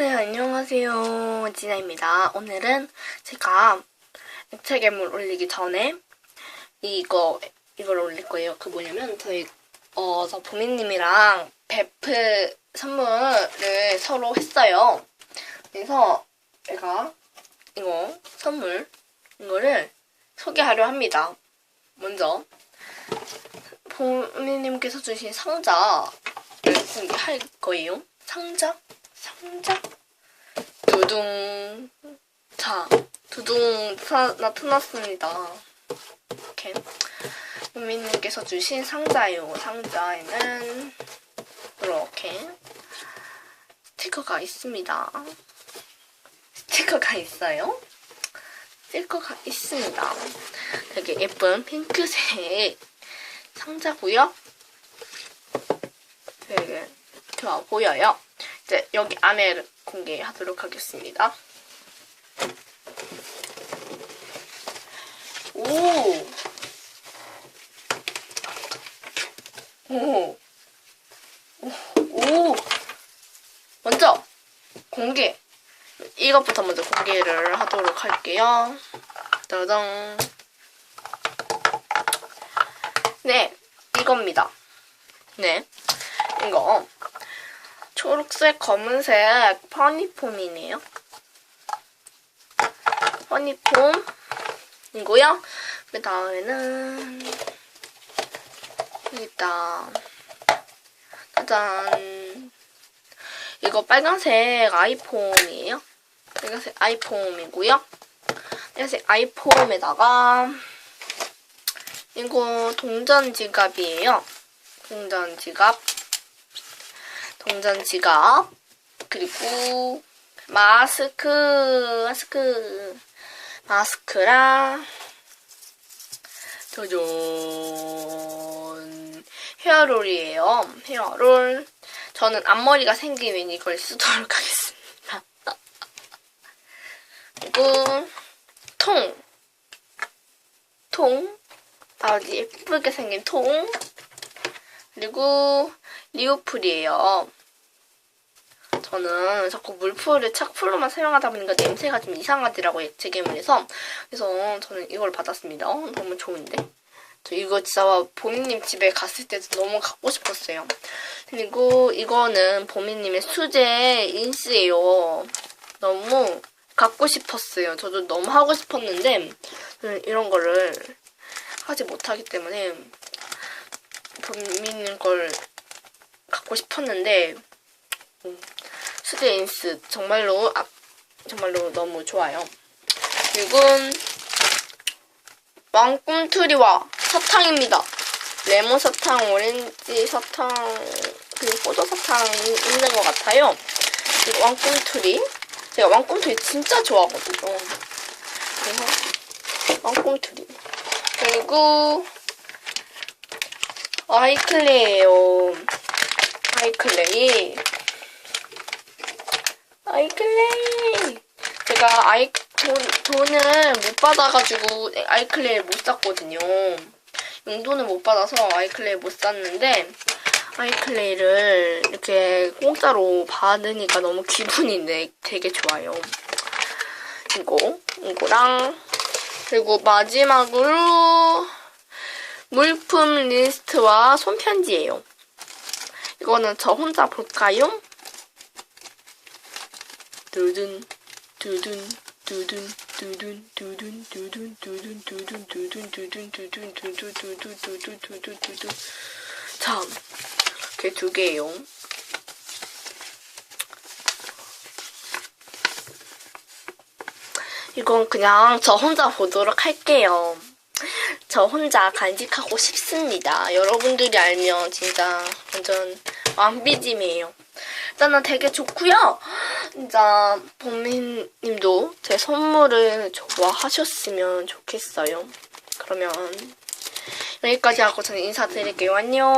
네, 안녕하세요. 진아입니다. 오늘은 제가 액체 괴물 올리기 전에 이거, 이걸 올릴 거예요. 그 뭐냐면, 저희, 어, 저 보미님이랑 베프 선물을 서로 했어요. 그래서 제가 이거 선물, 이거를 소개하려 합니다. 먼저, 보미님께서 주신 상자를 공개할 거예요. 상자? 상자? 두둥. 자, 두둥 사, 나타났습니다. 이렇게. 유미님께서 주신 상자예요. 상자에는 이렇게 스티커가 있습니다. 스티커가 있어요. 스티커가 있습니다. 되게 예쁜 핑크색 상자고요. 되게 좋아 보여요. 이제 여기 안에 공개하도록 하겠습니다. 오! 오! 오! 오! 먼저 공개! 이것부터 먼저 공개를 하도록 할게요. 짜잔. 네, 이겁니다. 네, 이거 초록색, 검은색 퍼니폼이네요. 퍼니폼이고요. 그 다음에는 일단 짜잔 이거 빨간색 아이폼이에요. 빨간색 아이폼이고요. 빨간색 아이폼에다가 이거 동전 지갑이에요. 동전 지갑. 동전 지갑. 그리고 마스크. 마스크. 마스크랑 짜잔. 헤어롤이에요. 헤어롤. 저는 앞머리가 생기면 이걸 쓰도록 하겠습니다. 그리고 통. 통. 아주 예쁘게 생긴 통. 그리고 리오풀이에요. 저는 자꾸 물풀을 착풀로만 사용하다 보니까 냄새가 좀 이상하더라고요, 액체괴물에서. 그래서 저는 이걸 받았습니다. 어, 너무 좋은데? 저 이거 진짜 보미님 집에 갔을 때도 너무 갖고 싶었어요. 그리고 이거는 보미님의 수제 인스예요. 너무 갖고 싶었어요. 저도 너무 하고 싶었는데 이런 거를 하지 못하기 때문에 보미님 걸 갖고 싶었는데 음, 수제 인스 정말로 아, 정말로 너무 좋아요. 그리고 왕꿈투리와 사탕입니다. 레몬 사탕, 오렌지 사탕, 그리고 포도 사탕 있는 것 같아요. 그리고 왕꿈투리. 제가 왕꿈투리 진짜 좋아하거든요. 그래서 왕꿈투리. 그리고 아이클레이에요. 아이클레이. 아이클레이. 제가 아이 돈, 돈을 못 받아가지고 아이클레이를 못 샀거든요. 용돈을 못 받아서 아이클레이 못 샀는데 아이클레이를 이렇게 공짜로 받으니까 너무 기분이 되게 좋아요. 이거, 이거랑 그리고 마지막으로 물품 리스트와 손편지예요. 이거는 저 혼자 볼까요? 두둔 두둔 두둔 두둔 두둔 두둔 두둔 두둔 두둔 두둔 두둔 두둔 두둔 두둔 두둔 두둔 자, 이렇게 두 개예요. 이건 그냥 저 혼자 보도록 할게요. 저 혼자 간직하고 싶습니다. 여러분들이 알면 진짜 완전 완비짐이에요. 일단은 되게 좋고요. 진짜 봄님도 제 선물을 좋아하셨으면 좋겠어요. 그러면 여기까지 하고 저는 인사드릴게요. 안녕.